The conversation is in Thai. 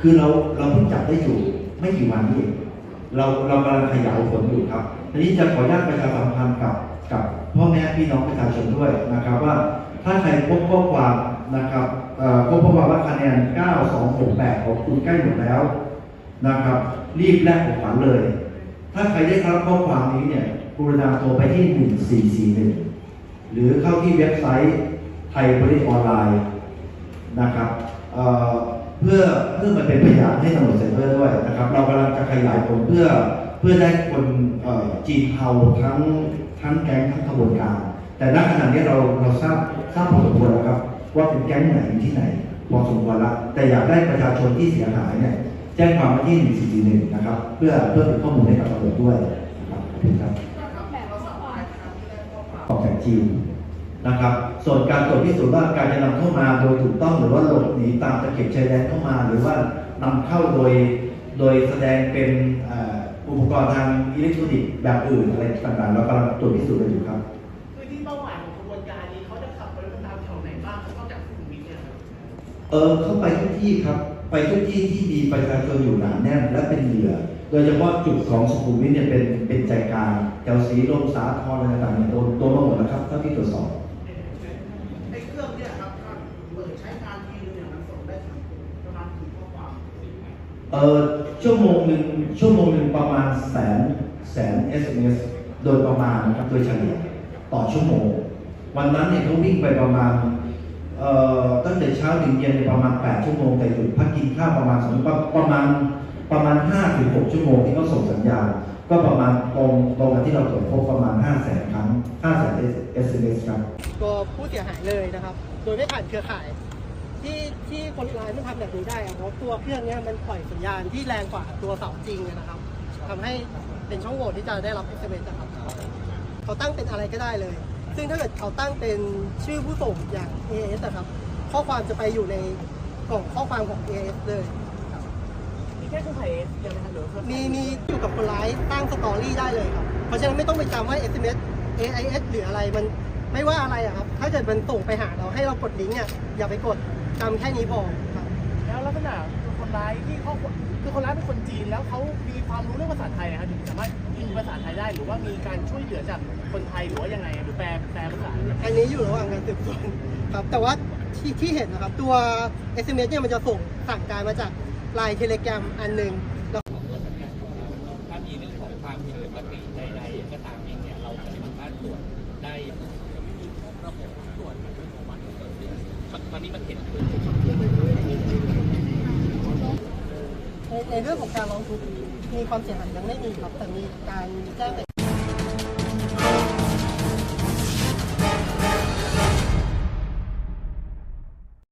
คือเราเราเพิ่งจับได้อยู่ไม่กี่วันนี้เองเราเรากำลังขยายผลอยู่ครับทีนี้จะขออนุญาตประชาสัมพันธ์กับกับพ่อแม่พี่น้องประชาชนด้วยนะครับว่าถ้าใครพบข้อความนะครับเอ่อพบข้อความว่าคะแนน 9268 ของคุณใกล้หมดแล้วนะครับ รีบแลกของขวัญเลย ถ้าใครได้รับข้อความนี้เนี่ยกรุณาโทรไปที่ 1441 หรือเข้าที่เว็บไซต์ไทยบริษัทออนไลน์นะครับ เอ่อเพื่อเพื่อมันเป็นพยานให้ตำรวจไซเบอร์ด้วยนะครับ เรากำลังจะขยายผลเพื่อเพื่อได้คนเอ่อจีนเทาทั้งทั้งแก๊งทั้งขบวนการ แต่ณขณะนี้เราเราทราบทราบพอสมควรแล้วครับ ว่าเป็นแก๊งไหนที่ไหนพอสมควรแล้วแต่อยากได้ประชาชนที่เสียหายเนี่ยแจ้งความมาที่ 1441 นะครับ เพื่อเพื่อเป็นข้อมูลให้กับตำรวจด้วยนะครับขอบคุณครับออกจากจีน นะครับ ส่วนการตรวจพิสูจน์ว่าการจะนำเข้ามาโดยถูกต้องหรือว่าหลบหนีตามตะเข็บชายแดนเข้ามา หรือว่านำเข้าโดยโดยแสดงเป็นเอ่ออุปกรณ์ทางอิเล็กทรอนิกส์แบบอื่นอะไรต่างๆเรากำลังตรวจพิสูจน์กันอยู่ครับพื้นที่เป้าหมายของกระบวนการนี้เขาจะขับรถตามแถวไหนบ้างนอกจากสุขุมวิทเนี่ยครับเออเข้าไปทุกที่ครับไปทุกที่ที่มีประชาชนอยู่หนาแน่นและเป็นเหยื่อโดยเฉพาะจุดของสุขุมวิทเนี่ยเป็นเป็นใจกลางแถวสีลมสาทรอะไรต่างๆเนี่ยโดนโดนมาหมดแล้วครับเท่าที่ตรวจสอบ ไอ้เครื่องเนี่ยครับถ้าเปิดใช้งาน ทีนึงเนี่ยมันส่งได้ถึงประมาณกี่ข้อความเออชั่วโมงหนึ่งชั่วโมงหนึ่งประมาณแสนแสน SMS โดยประมาณนะครับโดยเฉลี่ยต่อชั่วโมง วันนั้นเนี่ยเขาวิ่งไปประมาณเอ่อตั้งแต่เช้าถึงเย็นเนี่ยประมาณ 8 ชั่วโมงแต่หยุดพักกินข้าวประมาณสองประประมาณประมาณ5ถึง6ชั่วโมงที่เขาส่งสัญญาณก็ประมาณตรงตรงกับที่เราตรวจพบประมาณ 5 0 0แสนครั้ง5แสน SMS ครับ ตัวผู้เสียหายเลยนะครับ โดยไม่ผ่านเครือข่าย ที่ที่คนร้ายมันทำแบบนี้ได้อะเพราะตัวเครื่องเนี้ยมันปล่อยสัญญาณที่แรงกว่าตัวเสาจริงอะนะครับทำให้เป็นช่องโหว่ที่จะได้รับ SMS นะครับเขาตั้งเป็นอะไรก็ได้เลย ซึ่งถ้าเกิดเขาตั้งเป็นชื่อผู้ส่งอย่าง AS นะครับ ข้อความจะไปอยู่ในกล่องข้อความของ AS เลย มีแค่เครื่องถ่ายเอสยังไหมครับหรือว่าเครื่องมีมีอยู่กับคนร้ายตั้งสตอรี่ได้เลยครับ เพราะฉะนั้นไม่ต้องไปจำว่า SMS AIS หรืออะไรมัน ไม่ว่าอะไรอะครับ ถ้าเกิดมันส่งไปหาเราให้เรากดลิงก์อะอย่าไปกดจำแค่นี้พอครับ แล้วลักษณะคนร้ายที่เขาคือคนร้ายเป็นคนจีนแล้วเขามีความรู้เรื่องภาษาไทยนะครับถึงสามารถยิงภาษาไทยได้หรือว่ามีการช่วยเหลือจากคนไทยหรือว่ายังไงหรือแปลแปลภาษาอันนี้อยู่ระหว่างการสืบสวนครับ แต่ว่าที่ที่เห็นนะครับ ตัว SMS เนี่ยมันจะส่งสั่งการมาจากไลน์เทเลกรมอันหนึ่งแล้วถ้ามีเรื่องของความผิดปกติใดๆก็ตามเองเนี่ยเราจะสามารถตรวจได้ นี้มันเห็นในในเรื่องของการร้องทุกข์มีความเสียหายยังไม่มีครับแต่มีการแจ้งแต่